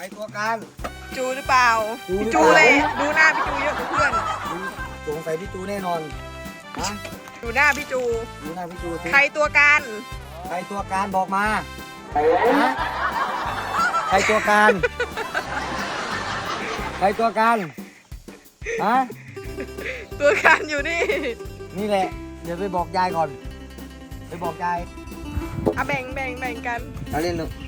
รตัวการจูหรือเปล่าจูหรือพี่จูเปล่าเลยดูหน้าพี่จูเยอะกว่าเพื่อนสงสัยพี่จูแน่นอนฮะดูหน้าพี่จู ดูหน้าพี่จูสิใครตัวการใครตัวการบอกมาฮะใครตัวการใครตัวการฮะตัวการอยู่นี่ นี่แหละ เดี๋ยวไปบอกยายก่อน ไปบอกยายอะแบ่งแบ่งแบ่งกัน เอาเล่นลูกอะอั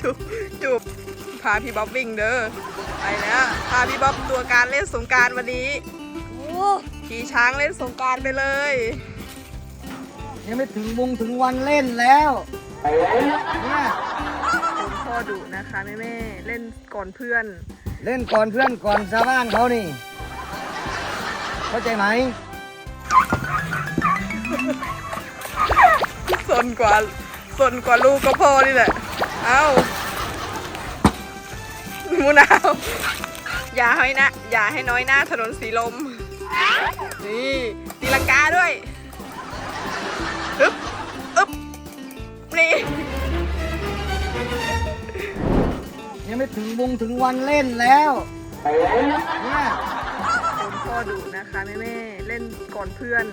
จูบจูบพาพี่บ๊อบวิ่งเด้อไปแล้วพาพี่บ๊อบตัวการเล่นสงกรารวันนี้ขี่ช้างเล่นสงกรารไปเลย ยังไม่ถึงวงถึงวันเล่นแล้วเนี่ยคุณพ่อดุนะคะแม่แม่ๆเล่นก่อนเพื่อน เล่นก่อนเพื่อนก่อนชาวบ้านเขานี่ เข้าใจไหม สนกว่าสนกว่าลูกก็พ่อนี่แหละ เอ้ามูนาวอย่าให้นะ อย่าให้น้อยหน้าถนนสีลม นี่ตีลังกาด้วยอึ๊บอึ๊บนี่ยังไม่ถึงวงถึงวันเล่นแล้วเนี่ยคุณพ่อดุนะคะแม่แม่ๆเล่นก่อนเพื่อน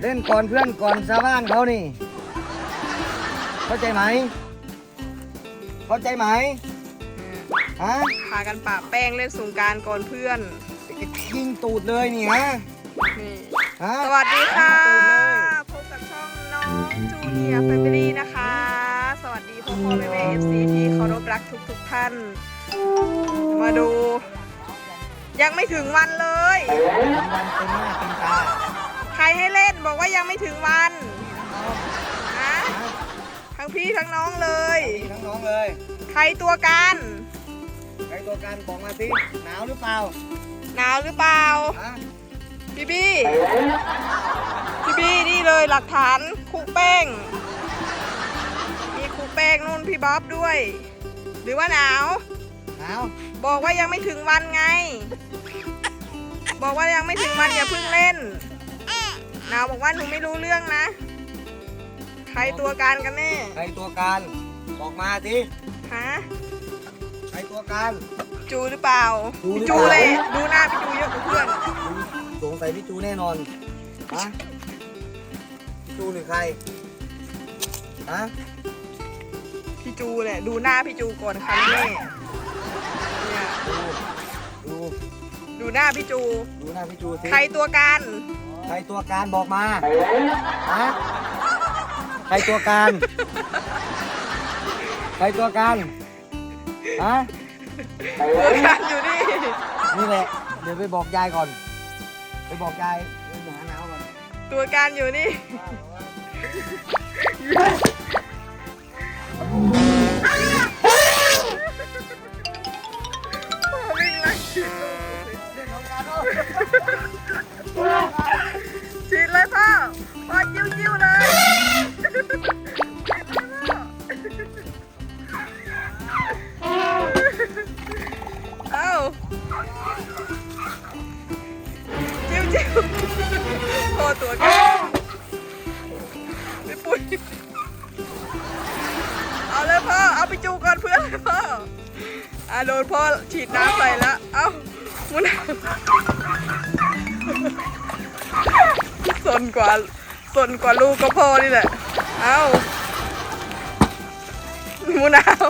เล่นก่อนเพื่อนก่อนชาวบ้านเขานี่ เข้าใจไหม เข้าใจไหมฮะพากันปะแป้งเล่นสงกรารก่อนเพื่อนยิงตูดเลยนี่ฮะนี่ฮะสวัสดีค่ะยิงตูดเลยพบกับช่องน้องจูเนียร์แฟมิลี่นะคะ สวัสดีพ่อพ่อแม่แม่เอฟซีที่เคารพรักทุกทุกๆท่าน มาดู ยังไม่ถึงวันเลยถึงวันเต็มหน้าเต็มตาใค รให้เล่นบอกว่ายังไม่ถึงวันนะทั้งพี่ทั้งน้องเลย พี่ทั้งน้องเลย ใครตัวการใครตัวการบอกมาสิหนาวหรือเปล่า หนาวหรือเปล่า ฮะพี่บี้พี่บี้นี่เลยหลักฐานครูแป้ง มีครูแป้งนู่นพี่บ๊อบด้วย หรือว่าหนาว หนาว บอกว่ายังไม่ถึงวันไง บอกว่ายังไม่ถึงวันอย่าเพิ่งเล่นห นาวบอกว่าหนูไม่รู้เรื่องนะ ใครตัวการกันแน่ ใครตัวการ บอกมาสิ ฮะ ใครตัวการ จูหรือเปล่า จูหรือจูเปล่าเลย ดูหน้าพี่จูเยอะกว่าเพื่อน สงสัยพี่จูแน่นอนฮะพี่จูหรือใครฮะพี่จูเนี่ยดูหน้าพี่จูก่อนค่ะแม่เนี่ยดูดู ดูหน้าพี่จู ดูหน้าพี่จูสิใครตัวการ ใครตัวการบอกมาฮะใครตัวการ ใครตัวการฮะตัวการอยู่นี่ นี่แหละ เดี๋ยวไปบอกยายก่อน ไปบอกยายไปหาหนาวก่อน ตัวการอยู่นี่ ฉีดเลยพ่อพ่อยิ้วยิ้วๆเลยเอ้าจิ้วจิ้วพ่อตัวกันไม่ปุ๋ยเอาเลยพ่อ เอาไปจูก่อนเพื่อนพ่ออะโดนพ่อฉีดน้ำใส่แล้ว เอ้า มุนสนกว่าสนกว่าลูกก็พ่อนี่แหละ เอ้ามูนาว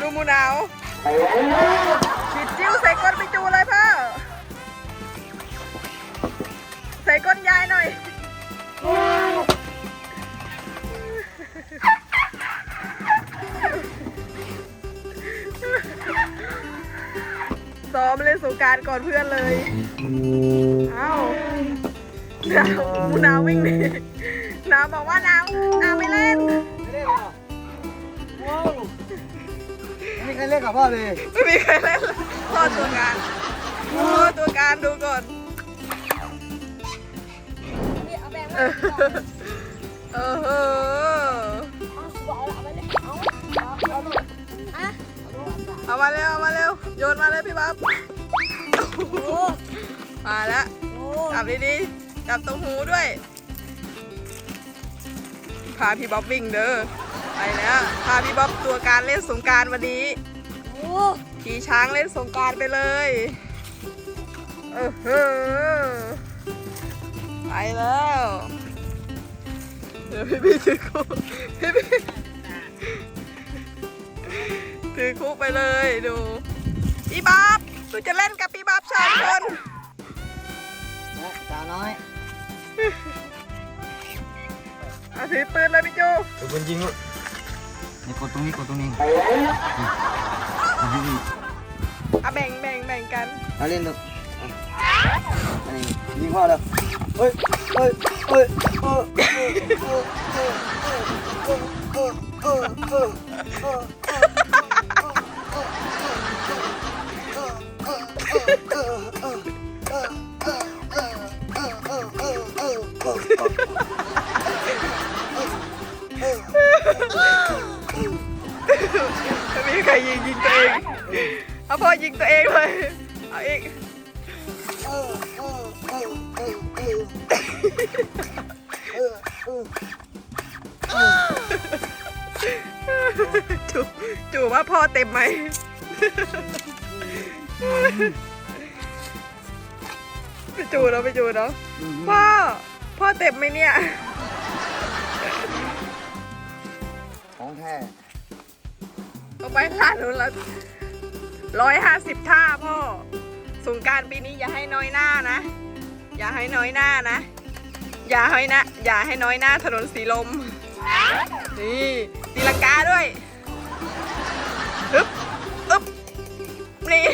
ดูมูนาวฉีดจิ้วใส่ก้นไปจูเลยพ่อ ใส่ก้นยายหน่อย กรารก่อนเพื่อนเลย เอ้าน้ำน้ำวิ่งหนีน้ำบอกว่าน้ำน้ำไม่เล่น ไม่ได้หรอว้าวไม่มีใครเล่นกับพ่อเลยไม่มีใครเล่นเลยพ่อตัวการพ่อตัวการดูก่อนนี่เอาแบงค์เอมาอเออเออเอาบอกเอาไปเลยเอาเอาเอาลูกอะเอามาเร็วเอามาเร็วโยนมาเลยพี่บ๊อบโอ้ มาแล้วโหจับดีๆจับตรงหูด้วย พาพี่บ๊อบวิ่งเด้อ ไปแล้ว พาพี่บ๊อบตัวการเล่นสงกรารวันนี้โอ้ขี่ช้างเล่นสงกรารไปเลยเออเออไปแล้ว เดี๋ยวพี่พี่ถือคุกพี่พี่ถือคุกไปเลยดูพี่บ๊อบ หนูจะเล่นกับพี่บ๊อบสองคนนะสาวน้อยเอาถือปืนเลยพี่จูเดี๋ยวคนยิงลูกนี่กดตรงนี้กดตรงนี้เอาแบ่งแบ่งแบ่งกันเอาเล่นลูกอันนี้ยิงพ่อแล้วเฮ้ยเฮ้ยเฮ้ยเออเออเออเออเออเออเออ มีใครยิงยิงตัวเอง เอาพ่อยิงตัวเองเลย เอาอีกจูจูว่าพ่อเต็มไหมไปจูเนาะไปจูเนาะพ่อ พ่อเต็มไหมเนี่ย ของแท้เอาไปค่ะนู้นละร้อยห้าสิบท่าพ่อ สงกรารปีนี้อย่าให้น้อยหน้านะ อย่าให้น้อยหน้านะ อย่าให้นะ อย่าให้น้อยหน้าถนนสีลม นี่ตีลังกาด้วยอึ๊บอึ๊บนี่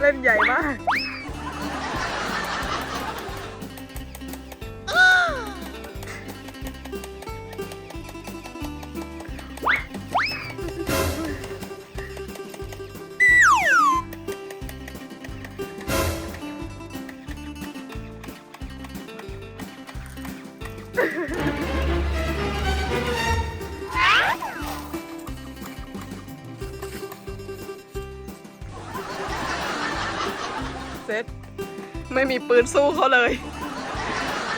เล่นใหญ่มาก ซ็ตไม่มีปืนสู้เขาเลย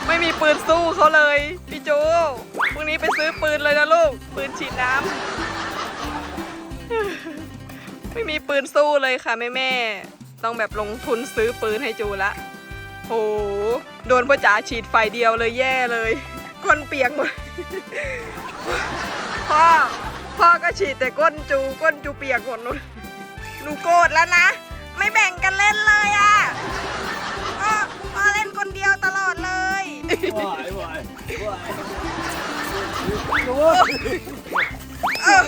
ไม่มีปืนสู้เขาเลย พี่โจพรุ่งนี้ไปซื้อปืนเลยนะลูก ปืนฉีดน้ำไม่มีปืนสู้เลยค่ะแม่แม่ต้องแบบลงทุนซื้อปืนให้จูละโหโดนพ่อจ๋าฉีดไฟเดียวเลยแย่เลยก้นเปียกหมดพ่อพ่อก็ฉีดแต่ก้นจูก้นจูเปียกหมดเลยหนูโกรธแล้วนะ ไม่แบ่งกันเล่นเลยอะพ่อพ่อเล่นคนเดียวตลอดเลยวายวไหวายเออ